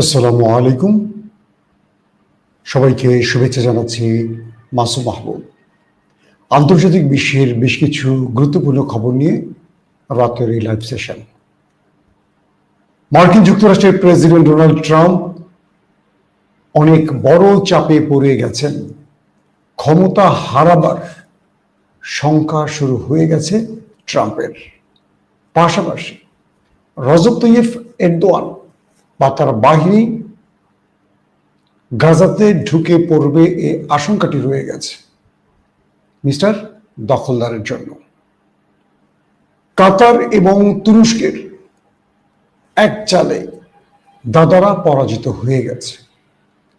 আসসালামু আলাইকুম। সবাইকে শুভেচ্ছা জানাচ্ছি মাসুম মাহবুব। আন্তর্জাতিক বিশ্বের বেশ কিছু গুরুত্বপূর্ণ খবর নিয়ে রাতের এই লাইভ সেশন মার্কিন যুক্তরাষ্ট্রের প্রেসিডেন্ট ডোনাল্ড ট্রাম্প অনেক বড় চাপে পড়ে গেছেন। ক্ষমতা হারাবার শঙ্কা শুরু হয়ে গেছে ট্রাম্পের। পাশাপাশি রজব তৈয়ফ এরদোয়ান বা তার বাহিনী গাজাতে ঢুকে পড়বে এ আশঙ্কাটি রয়ে গেছে। মিস্টার দখলদারের জন্য। কাতার এবং তুরস্কের এক চালে দাদারা পরাজিত হয়ে গেছে।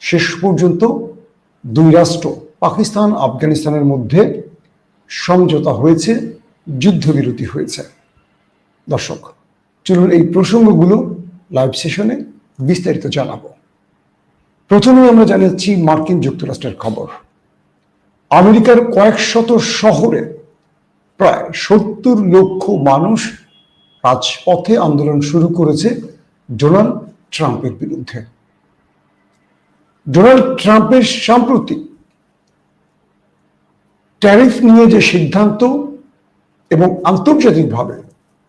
শেষ পর্যন্ত দুই রাষ্ট্র, পাকিস্তান, আফগানিস্তানের মধ্যে সমঝোতা হয়েছে, যুদ্ধবিরতি হয়েছে। দর্শক, চলুন এই প্রসঙ্গগুলো লাইভ সেশনে বিস্তারিত জানাব। প্রথমে আমরা জানাচ্ছি মার্কিন যুক্তরাষ্ট্রের খবর। আমেরিকার কয়েক শত শহরে প্রায় সত্তর লক্ষ মানুষ রাজপথে আন্দোলন শুরু করেছে ডোনাল্ড ট্রাম্পের বিরুদ্ধে। ডোনাল্ড ট্রাম্পের সাম্প্রতিক ট্যারিফ নিয়ে যে সিদ্ধান্ত এবং আন্তর্জাতিকভাবে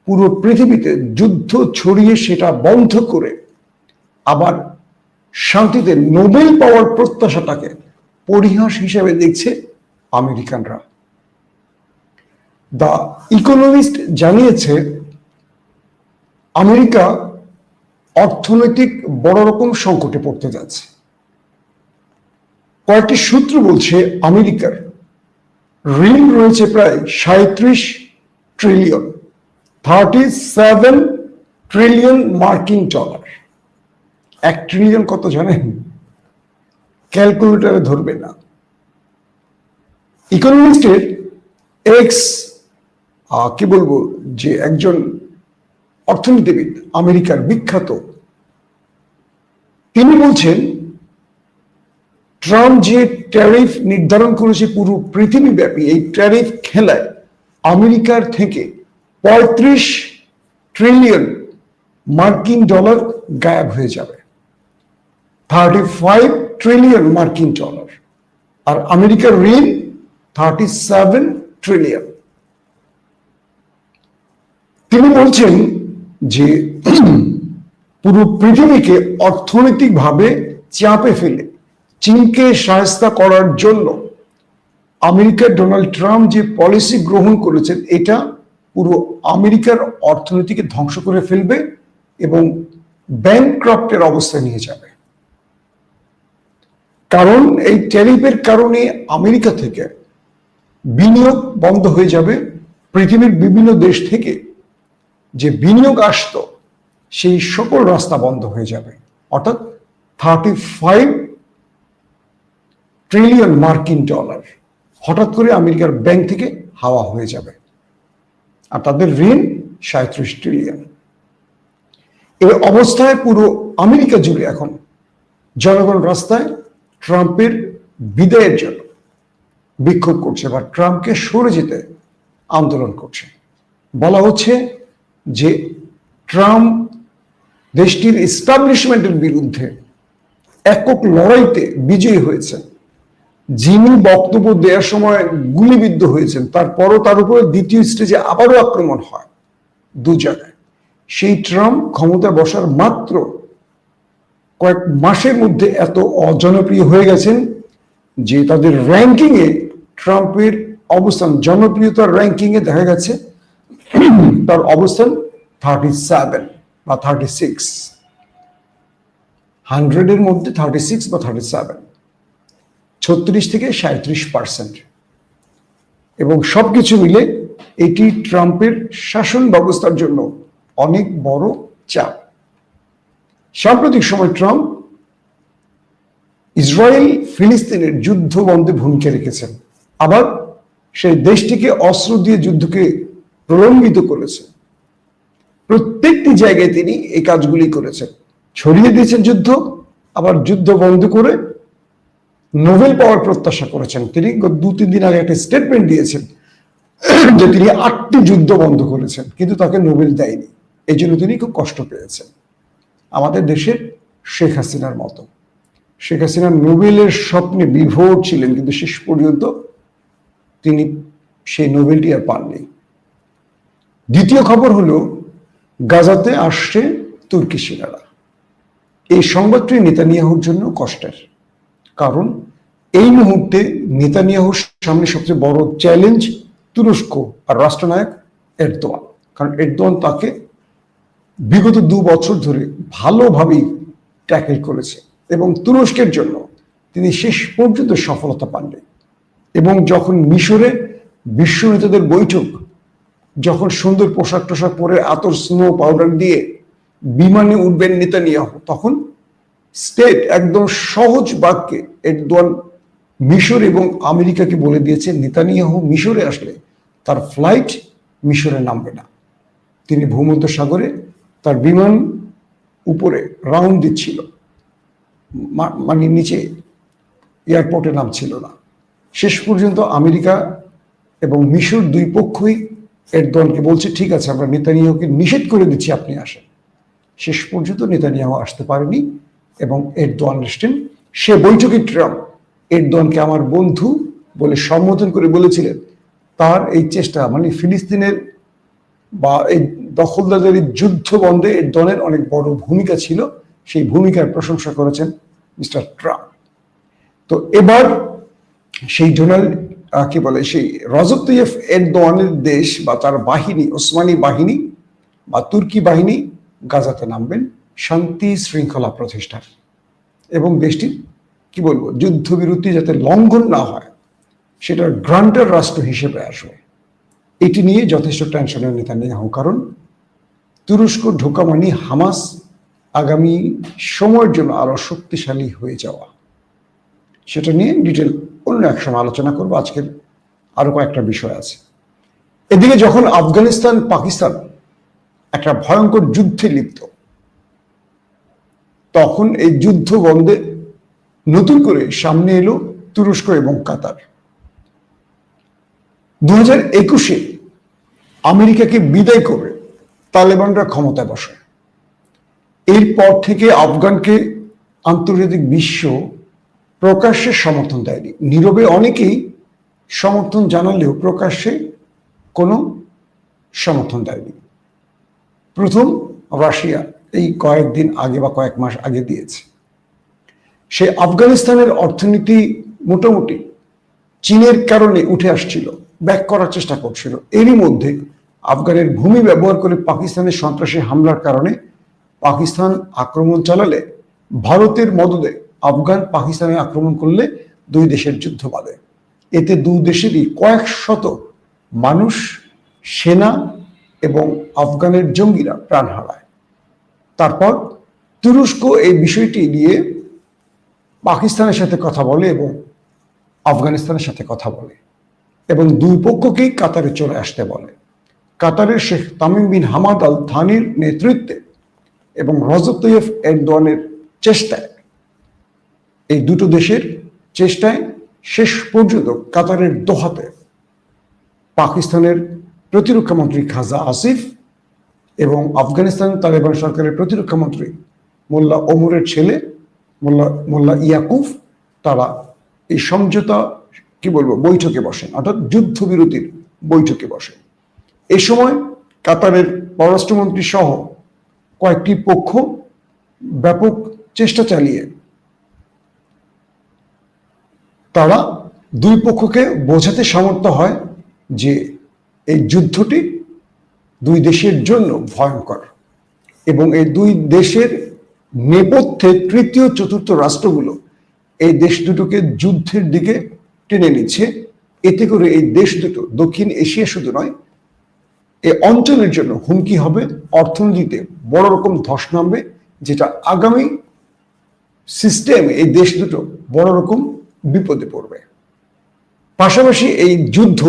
পুরো পৃথিবীতে যুদ্ধ ছড়িয়ে সেটা বন্ধ করে আবার শান্তিতে নোবেল পাওয়ার প্রত্যাশাটাকে পরিহাস হিসেবে দেখছে আমেরিকানরা। দ্য ইকোনমিস্ট জানিয়েছে, আমেরিকা অর্থনৈতিক বড় রকম সংকটে পড়তে যাচ্ছে। কয়েকটি সূত্র বলছে, আমেরিকার ঋণ রয়েছে প্রায় সাঁত্রিশ ট্রিলিয়ন, থার্টি সেভেন ট্রিলিয়ন মার্কিন ডলার। এক ট্রিলিয়ন কত জানেন? ক্যালকুলেটারে ধরবে না। ইকোনমিস্টের এক্স কি বলব? যে একজন অর্থনীতিবিদ, আমেরিকার বিখ্যাত, তিনি বলছেন, ট্রাম্প যে ট্যারিফ নির্ধারণ করেছে পুরো পৃথিবীব্যাপী, এই ট্যারিফ খেলায় আমেরিকার থেকে পঁয়ত্রিশ ট্রিলিয়ন মার্কিন ডলার গায়েব হয়ে যাবে। থার্টি ফাইভ ট্রিলিয়ন মার্কিন ডলার আর আমেরিকার ঋণ থার্টি সেভেন ট্রিলিয়ন তিনি বলছেন যে পুরো পৃথিবীকে অর্থনৈতিকভাবে চাপে ফেলে, চীনকে সাহস্তা করার জন্য আমেরিকার ডোনাল্ড ট্রাম্প যে পলিসি গ্রহণ করেছেন, এটা পুরো আমেরিকার অর্থনীতিকে ধ্বংস করে ফেলবে এবং ব্যাংক্রাফ্টের অবস্থায় নিয়ে যাবে। কারণ এই ট্যারিফের কারণে আমেরিকা থেকে বিনিয়োগ বন্ধ হয়ে যাবে। পৃথিবীর বিভিন্ন দেশ থেকে যে বিনিয়োগ আসত, সেই সকল রাস্তা বন্ধ হয়ে যাবে। অর্থাৎ থার্টি ফাইভ ট্রিলিয়ন মার্কিন ডলার হঠাৎ করে আমেরিকার ব্যাংক থেকে হাওয়া হয়ে যাবে। আর তাদের ঋণ সাঁত্রিশ ট্রিলিয়ন এই অবস্থায় পুরো আমেরিকা জুড়ে এখন জনগণ রাস্তায় ট্রাম্পের বিদায়ের জন্য বিক্ষোভ করছে বা ট্রাম্পকে সরে যেতে আন্দোলন করছে। বলা হচ্ছে যে ট্রাম্প দেশটির ইস্টাবলিশমেন্টের বিরুদ্ধে একক লড়াইতে বিজয়ী হয়েছেন। যিনি বক্তব্য দেওয়ার সময় গুলিবিদ্ধ হয়েছেন, তারপরও তার উপরে দ্বিতীয় স্টেজে আবারও আক্রমণ হয় দু জায়গায়। সেই ট্রাম্প ক্ষমতা বসার মাত্র কয়েক মাসের মধ্যে এত অজনপ্রিয় হয়ে গেছেন যে তাদের র্যাঙ্কিংয়ে ট্রাম্পের অবস্থান, জনপ্রিয়তার র্যাঙ্কিংয়ে দেখা গেছে, তার অবস্থান থার্টি সেভেন বা থার্টি সিক্স হান্ড্রেডের মধ্যে থার্টি সিক্স বা থার্টি সেভেন ছত্রিশ থেকে সাঁত্রিশ পার্সেন্ট এবং সবকিছু মিলে এটি ট্রাম্পের শাসন ব্যবস্থার জন্য অনেক বড় চাপ। সাম্প্রতিক সময় ট্রাম্প ইসরায়েল ফিলিস্তিনের যুদ্ধ বন্ধে ভূমিকা রেখেছেন। আবার সেই দেশটিকে অস্ত্র দিয়ে যুদ্ধকে প্রলম্বিত করেছে প্রত্যেকটি জায়গায় তিনি এই কাজগুলি করেছেন। ছড়িয়ে দিয়েছেন যুদ্ধ, আবার যুদ্ধ বন্ধ করে নোবেল পাওয়ার প্রত্যাশা করেছেন। তিনি দু, তিন দিন আগে একটা স্টেটমেন্ট দিয়েছেন যে তিনি আটটি যুদ্ধ বন্ধ করেছেন, কিন্তু তাকে নোবেল দেয়নি। এই জন্য তিনি খুব কষ্ট পেয়েছেন। আমাদের দেশের শেখ হাসিনার মতো। শেখ হাসিনা নোবেলের স্বপ্নে বিভোর ছিলেন কিন্তু শেষ পর্যন্ত তিনি সেই নোবেলটি আর পাননি। দ্বিতীয় খবর হলো, গাজাতে আসছে তুর্কি সেনারা। এই সংবাদটি নেতানিয়াহুর জন্য কষ্টের। কারণ এই মুহূর্তে নেতানিয়াহুর সামনে সবচেয়ে বড় চ্যালেঞ্জ তুরস্ক আর রাষ্ট্রনায়ক এরদোয়ান। কারণ এরদোয়ান তাকে বিগত দু বছর ধরে ভালোভাবেই ট্যাকেল করেছে এবং তুরস্কের জন্য তিনি শেষ পর্যন্ত সফলতা পাননি। এবং যখন মিশরে বিশ্ব নেতাদের বৈঠক, যখন সুন্দর পোশাক টোশাক পরে আতর স্নো পাউডার দিয়ে বিমানে উঠবেন নেতানিয়াহু, তখন স্টেট একদম সহজ বাক্যে এরদোয়ান মিশর এবং আমেরিকাকে বলে দিয়েছে, নেতানিয়াহু মিশরে আসলে তার ফ্লাইট মিশরে নামবে না। তিনি ভূমধ্য সাগরে তার বিমান উপরে রাউন্ড দিচ্ছিল। মানে নিচে এয়ারপোর্টে নামছিল না। শেষ পর্যন্ত আমেরিকা এবং মিশর দুই পক্ষই এরদোয়ানকে বলছে, ঠিক আছে, আমরা নেতানিয়াহুকে নিষেধ করে দিচ্ছি, আপনি আসেন। শেষ পর্যন্ত নেতানিয়াহু আসতে পারেনি এবং এরদোয়ান এসছেন। সে বৈঠকে ট্রাম্প এরদোয়ানকে আমার বন্ধু বলে সম্বোধন করে বলেছিলেন, তার এই চেষ্টা মানে ফিলিস্তিনের বা এই দখলদারদের যুদ্ধ বন্ধে এরদোয়ানের অনেক বড় ভূমিকা ছিল, সেই ভূমিকার প্রশংসা করেছেন মিস্টার ট্রাম্প। তো এবার সেই ডোনাল্ড কি বলে, সেই রজব তৈয়ফ এরদোয়ানের দেশ বা তার বাহিনী, ওসমানী বাহিনী বা তুর্কি বাহিনী গাজাতে নামবেন, শান্তি শৃঙ্খলা প্রতিষ্ঠার। এবং দেশটির, কি বলব, যুদ্ধবিরতি যাতে লঙ্ঘন না হয়, সেটার গ্রান্টার রাষ্ট্র হিসেবে আসবে। এটি নিয়ে যথেষ্ট টেনশনের নেতা নেওয়া কারণ। তুরস্ক ঢোকা মানে হামাস আগামী সময়ের জন্য আরও শক্তিশালী হয়ে যাওয়া। সেটা নিয়ে ডিটেল অন্য এক সময় আলোচনা করব, আজকের আরও কয়েকটা বিষয় আছে। এদিকে যখন আফগানিস্তান, পাকিস্তান একটা ভয়ঙ্কর যুদ্ধে লিপ্ত, তখন এই যুদ্ধ বন্ধে নতুন করে সামনে এলো তুরস্ক এবং কাতার। দু হাজার একুশে আমেরিকাকে বিদায় করে তালেবানরা ক্ষমতায় বসে। এরপর থেকে আফগানকে আন্তর্জাতিক বিশ্ব প্রকাশ্যে সমর্থন দেয়নি। নীরবে অনেকেই সমর্থন জানালেও প্রকাশ্যে কোনো সমর্থন দেয়নি। প্রথম রাশিয়া এই কয়েকদিন আগে বা কয়েক মাস আগে দিয়েছে। সে আফগানিস্তানের অর্থনীতি মোটামুটি চীনের কারণে উঠে আসছিল। ব্যাক করার চেষ্টা করছিল। এরই মধ্যে আফগানের ভূমি ব্যবহার করে পাকিস্তানের সন্ত্রাসী হামলার কারণে পাকিস্তান আক্রমণ চালালে ভারতের মদদে আফগান পাকিস্তানে আক্রমণ করলে দুই দেশের যুদ্ধ বাঁধে। এতে দুই দেশেরই কয়েক শত মানুষ, সেনা এবং আফগানের জঙ্গিরা প্রাণ হারায়। তারপর তুরস্ক এই বিষয়টি নিয়ে পাকিস্তানের সাথে কথা বলে এবং আফগানিস্তানের সাথে কথা বলে। এবং দুই পক্ষকেই কাতারে চলে আসতে বলে। কাতারের Sheikh Tamim bin Hamad al থানির নেতৃত্বে এবং রজব তৈয়ফ এরদোয়ানের চেষ্টায়। এই দুটো দেশের চেষ্টায় শেষ পর্যন্ত কাতারের দোহাতে পাকিস্তানের প্রতিরক্ষা মন্ত্রী খাজা আসিফ এবং আফগানিস্তান তালেবান সরকারের প্রতিরক্ষা মন্ত্রী মোল্লা ওমরের ছেলে মোল্লা মোল্লা ইয়াকুফ, তারা এই সমঝোতা কি বলব, বৈঠকে বসেন, অর্থাৎ যুদ্ধবিরতির বৈঠকে বসেন। এই সময় কাতারের পররাষ্ট্রমন্ত্রী সহ কয়েকটি পক্ষ ব্যাপক চেষ্টা চালিয়ে তারা দুই পক্ষকে বোঝাতে সমর্থ হয় যে এই যুদ্ধটি দুই দেশের জন্য ভয়ঙ্কর এবং এই দুই দেশের নেপথ্যে তৃতীয় চতুর্থ রাষ্ট্রগুলো এই দেশ দুটোকে যুদ্ধের দিকে টেনে নিচ্ছে। এতে করে এই দেশ দুটো, দক্ষিণ এশিয়া শুধু নয় এই অঞ্চলের জন্য হুমকি হবে, অর্থনীতিতে বড় রকম ধস নামবে, যেটা আগামী সিস্টেম এই দেশ দুটো বড় রকম বিপদে পড়বে। পাশাপাশি এই যুদ্ধ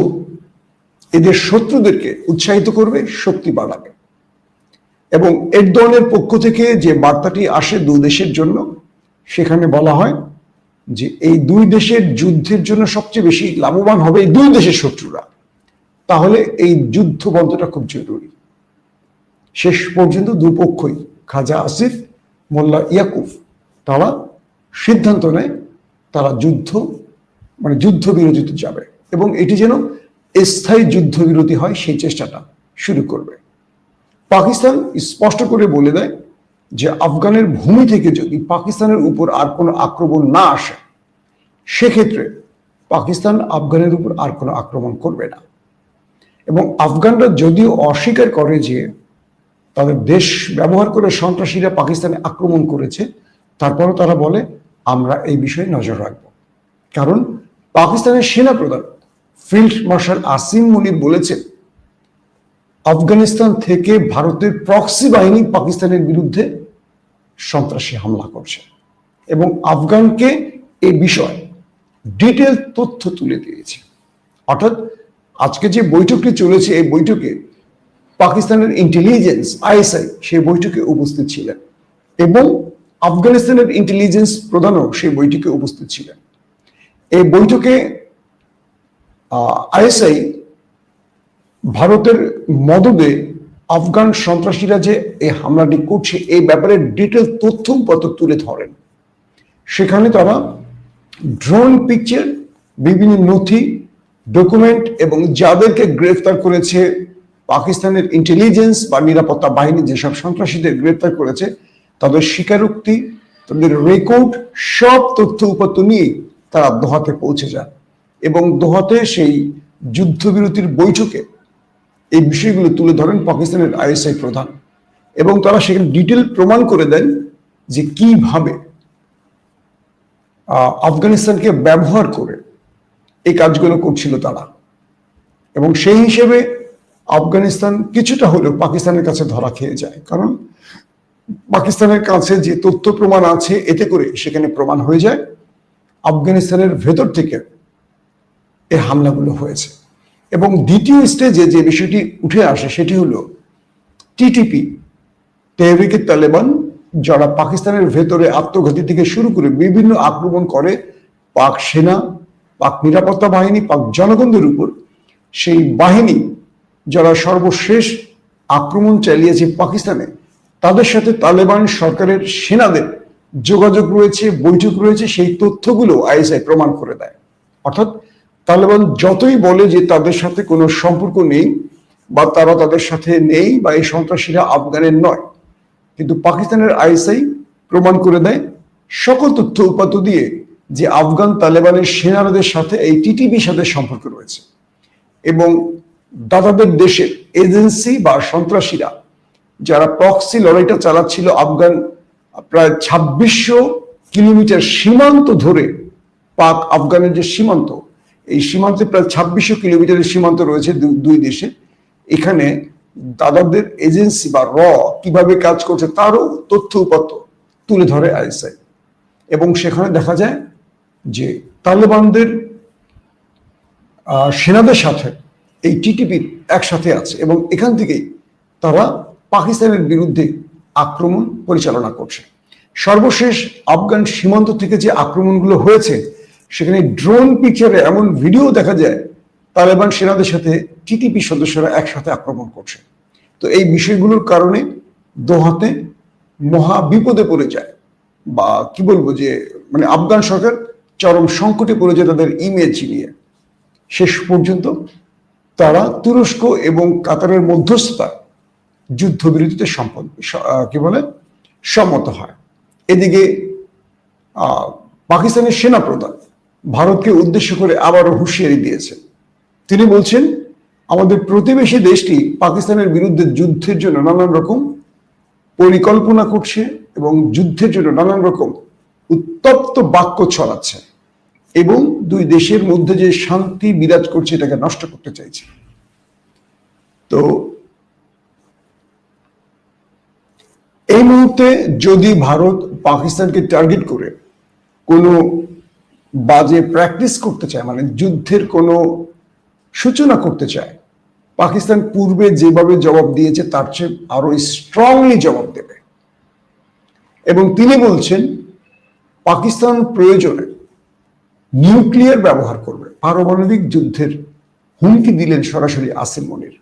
এদের শত্রুদেরকে উৎসাহিত করবে, শক্তি বাড়াবে। এবং এরদোয়ানের পক্ষ থেকে যে বার্তাটি আসে দু দেশের জন্য, সেখানে বলা হয় যে এই দুই দেশের যুদ্ধের জন্য সবচেয়ে বেশি লাভবান হবে এই দুই দেশের শত্রুরা। তাহলে এই যুদ্ধ বন্ধটা খুব জরুরি। শেষ পর্যন্ত দুপক্ষই খাজা আসিফ, মোল্লা ইয়াকুফ তারা সিদ্ধান্ত নেয় তারা যুদ্ধ মানে যুদ্ধবিরতিতে যাবে এবং এটি যেন স্থায়ী যুদ্ধবিরতি হয় সেই চেষ্টাটা শুরু করবে। পাকিস্তান স্পষ্ট করে বলে দেয় যে আফগানের ভূমি থেকে যদি পাকিস্তানের উপর আর কোনো আক্রমণ না আসে, সেক্ষেত্রে পাকিস্তান আফগানের উপর আর কোনো আক্রমণ করবে না। এবং আফগানরা যদিও অস্বীকার করে যে তাদের দেশ ব্যবহার করে সন্ত্রাসীরা পাকিস্তানে আক্রমণ করেছে, তারপরও তারা বলে, আমরা এই বিষয়ে নজর রাখব। কারণ পাকিস্তানের সেনা প্রধান ফিল্ড মার্শাল আসিম মুনির বলেছেন, আফগানিস্তান থেকে ভারতের প্রক্সি বাহিনী পাকিস্তানের বিরুদ্ধে সন্ত্রাসী হামলা করছে। এবং আফগানকে এই বিষয়ে ডিটেল তথ্য তুলে দিয়েছে। অর্থাৎ আজকে যে বৈঠকটি চলেছে, এই বৈঠকে পাকিস্তানের ইন্টেলিজেন্স আইএসআই সেই বৈঠকে উপস্থিত ছিলেন এবং আফগানিস্তানের ইন্টেলিজেন্স প্রধানও সেই বৈঠকে উপস্থিত ছিলেন। এই বৈঠকে আইএসআই ভারতের মদদে আফগান সন্ত্রাসীরা যে এই হামলাটি করছে, এই ব্যাপারে ডিটেল তথ্য উপাত্ত তুলে ধরেন। সেখানে তারা ড্রোন পিকচার, বিভিন্ন নথি, ডকুমেন্ট এবং যাদেরকে গ্রেফতার করেছে পাকিস্তানের ইন্টেলিজেন্স বা নিরাপত্তা বাহিনী, যেসব সন্ত্রাসীদের গ্রেফতার করেছে, তাদের স্বীকারোক্তি, তাদের রেকর্ড সব তথ্য উপাত্ত নিয়ে তারা দোহাতে পৌঁছে যান। এবং দোহাতে সেই যুদ্ধবিরতির বৈঠকে এই বিষয়গুলো তুলে ধরেন পাকিস্তানের আইএসআই প্রধান। এবং তারা সেখানে ডিটেল প্রমাণ করে দেন যে কীভাবে আফগানিস্তানকে ব্যবহার করে এই কাজগুলো করছিল তারা। এবং সেই হিসেবে আফগানিস্তান কিছুটা হলেও পাকিস্তানের কাছে ধরা খেয়ে যায়। কারণ পাকিস্তানের কাছে যে তথ্য প্রমাণ আছে, এতে করে সেখানে প্রমাণ হয়ে যায়। আফগানিস্তানের ভেতর থেকে এই হামলাগুলো হয়েছে। এবং দ্বিতীয় স্টেজে যে বিষয়টি উঠে আসে সেটি হলো টিটিপি তেহরিকে তালেবান, যারা পাকিস্তানের ভেতরে আত্মঘাতী থেকে শুরু করে বিভিন্ন আক্রমণ করে পাক সেনা, পাক নিরাপত্তা বাহিনী, পাক জনগণদের উপর, সেই বাহিনী যারা সর্বশেষ আক্রমণ চালিয়েছে পাকিস্তানে, তাদের সাথে তালেবান সরকারের সেনাদের যোগাযোগ রয়েছে, বৈঠক রয়েছে, সেই তথ্যগুলো আইএসআই প্রমাণ করে দেয়। অর্থাৎ তালেবান যতই বলে যে তাদের সাথে কোনো সম্পর্ক নেই বা তারা তাদের সাথে নেই বা এই সন্ত্রাসীরা আফগানের নয়, কিন্তু পাকিস্তানের আইএসআই প্রমাণ করে দেয় সকল তথ্য উপাত্ত দিয়ে যে আফগান তালেবানের সেনারাদের সাথে এই টিটিপির সাথে সম্পর্ক রয়েছে এবং দাদাদের দেশের এজেন্সি বা সন্ত্রাসীরা যারা প্রক্সি লড়াইটা চালাচ্ছিল আফগান প্রায় ছাব্বিশশো কিলোমিটার সীমান্ত ধরে পাক আফগানের যে সীমান্ত এই সীমান্তে প্রায় ছাব্বিশশো কিলোমিটারের সীমান্ত রয়েছে দুই দেশে। এখানে দাদাদের এজেন্সি বা র কীভাবে কাজ করছে তারও তথ্য উপাত্ত তুলে ধরে আইএসআই। এবং সেখানে দেখা যায় যে তালেবানদের সেনাদের সাথে এই টিটিপির একসাথে আছে এবং এখান থেকেই তারা পাকিস্তানের বিরুদ্ধে আক্রমণ পরিচালনা করছে। সর্বশেষ আফগান সীমান্ত থেকে যে আক্রমণগুলো হয়েছে সেখানে ড্রোন পিকচারে এমন ভিডিও দেখা যায়, তালেবান সেনাদের সাথে টিটিপি সদস্যরা একসাথে আক্রমণ করছে। তো এই বিষয়গুলোর কারণে দোহাতে মহা বিপদে পড়ে যায়। বা কি বলব যে মানে আফগান সরকার চরম সংকটে পড়ে যায় তাদের ইমেজ নিয়ে। শেষ পর্যন্ত তারা তুরস্ক এবং কাতারের মধ্যস্থতা যুদ্ধবিরতিতে সম্পদ কি বলে, সম্মত হয়। এদিকে পাকিস্তানের সেনা প্রধান ভারতকে উদ্দেশ্য করে আবারও হুঁশিয়ারি দিয়েছে। তিনি বলছেন, আমাদের প্রতিবেশী দেশটি পাকিস্তানের বিরুদ্ধে যুদ্ধের জন্য নানান রকম পরিকল্পনা করছে এবং যুদ্ধের জন্য নানান রকম উত্তপ্ত বাক্য ছড়াচ্ছে এবং দুই দেশের মধ্যে যে শান্তি বিরাজ করছে এটাকে নষ্ট করতে চাইছে। তো এই মুহূর্তে যদি ভারত পাকিস্তানকে টার্গেট করে কোনো বাজে প্র্যাকটিস করতে চায় মানে যুদ্ধের কোনো সূচনা করতে চায়, পাকিস্তান পূর্বে যেভাবে জবাব দিয়েছে, তার চেয়ে আরও স্ট্রংলি জবাব দেবে। এবং তিনি বলছেন, পাকিস্তান প্রয়োজনে নিউক্লিয়ার ব্যবহার করবে। পারমাণবিক যুদ্ধের হুমকি দিলেন সরাসরি আসিম মনির।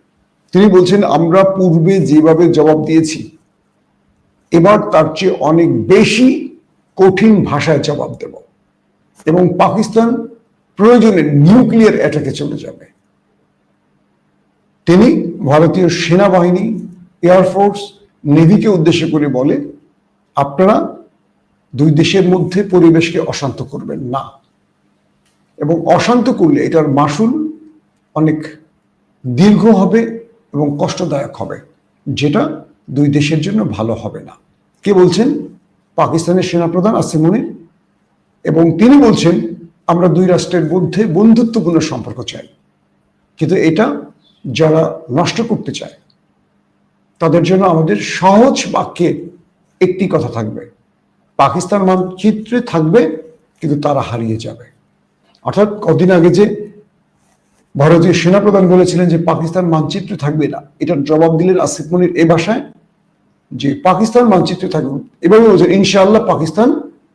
তিনি বলছেন, আমরা পূর্বে যেভাবে জবাব দিয়েছি, এবার তার চেয়ে অনেক বেশি কঠিন ভাষায় জবাব দেব। এবং পাকিস্তান প্রয়োজনে নিউক্লিয়ার অ্যাটাকে চলে যাবে। তিনি ভারতীয় সেনাবাহিনী এয়ারফোর্স নেভিকে উদ্দেশ্য করে বলে, আপনারা দুই দেশের মধ্যে পরিবেশকে অশান্ত করবেন না। এবং অশান্ত করলে এটার মাসুল অনেক দীর্ঘ হবে এবং কষ্টদায়ক হবে, যেটা দুই দেশের জন্য ভালো হবে না। কে বলছেন? পাকিস্তানের সেনাপ্রধান আসিম এবং তিনি বলছেন, আমরা দুই রাষ্ট্রের মধ্যে বন্ধুত্বপূর্ণ সম্পর্ক চাই। কিন্তু এটা যারা নষ্ট করতে চায়, তাদের জন্য আমাদের সহজ বাক্যে একটি কথা থাকবে। পাকিস্তান মানচিত্রে থাকবে, কিন্তু তারা হারিয়ে যাবে। অর্থাৎ কদিন আগে যে ভারতীয় সেনাপ্রধান বলেছিলেন যে পাকিস্তান মানচিত্রে থাকবে না এটার জবাব দিলেন আসিফ মনির এ ভাষায় যে পাকিস্তান মানচিত্রে থাকবে এভাবে বলছেন ইনশাআল্লাহ পাকিস্তান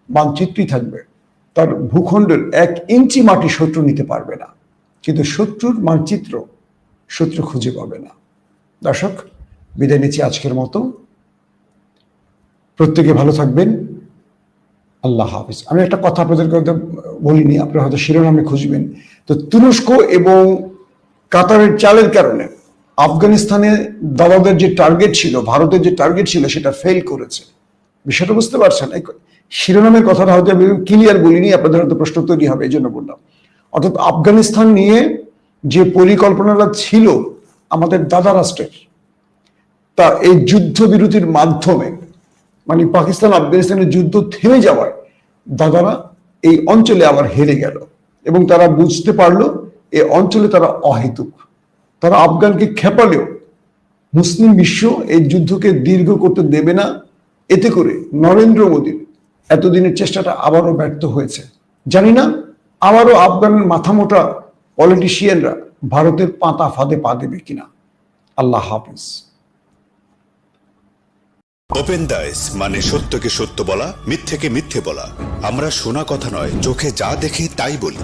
মানচিত্রেই থাকবে। তার ভূখণ্ডের এক ইঞ্চি মাটি শত্রু নিতে পারবে না। কিন্তু শত্রুর মানচিত্র শত্রু খুঁজে পাবে না। দর্শক, বিদায় নিচ্ছি আজকের মতো। প্রত্যেকে ভালো থাকবেন। আল্লাহ হাফিজ। আমি একটা কথা আপনাদের কথা বলিনি, আপনারা হয়তো শিরোনামে খুঁজবেন। তো তুরস্ক এবং কাতারের চালের কারণে আফগানিস্তানে দাদাদের যে টার্গেট ছিল, ভারতের যে টার্গেট ছিল, সেটা ফেল করেছে। বিষয়টা বুঝতে পারছেন? শিরোনামের কথাটা হয়তো আমি ক্লিয়ার বলিনি, আপনাদের হয়তো প্রশ্ন তৈরি হবে এই জন্য বললাম। অর্থাৎ আফগানিস্তান নিয়ে যে পরিকল্পনাটা ছিল আমাদের দাদা রাষ্ট্রের, তা এই যুদ্ধ বিরতির মাধ্যমে মানে পাকিস্তান আফগানিস্তানের যুদ্ধ থেমে যাওয়ায় দাদারা এই অঞ্চলে আবার হেরে গেল এবং তারা বুঝতে পারল এই অঞ্চলে তারা অহেতুক। তারা আফগানকে খেপালেও মুসলিম বিশ্ব এই যুদ্ধকে দীর্ঘ করতে দেবে না, এতে করে নরেন্দ্র মোদীর এতদিনের চেষ্টাটা আবারও ব্যর্থ হয়েছে। জানি না, আবারও আফগানের মাথামোটা পলিটিশিয়ানরা ভারতের পাতা ফাঁদে পা দেবে কিনা। আল্লাহ হাফিজ। ওপেন দাইস মানে সত্যকে সত্য বলা, মিথ্যেকে মিথ্যে বলা। আমরা শোনা কথা নয়, চোখে যা দেখি তাই বলি।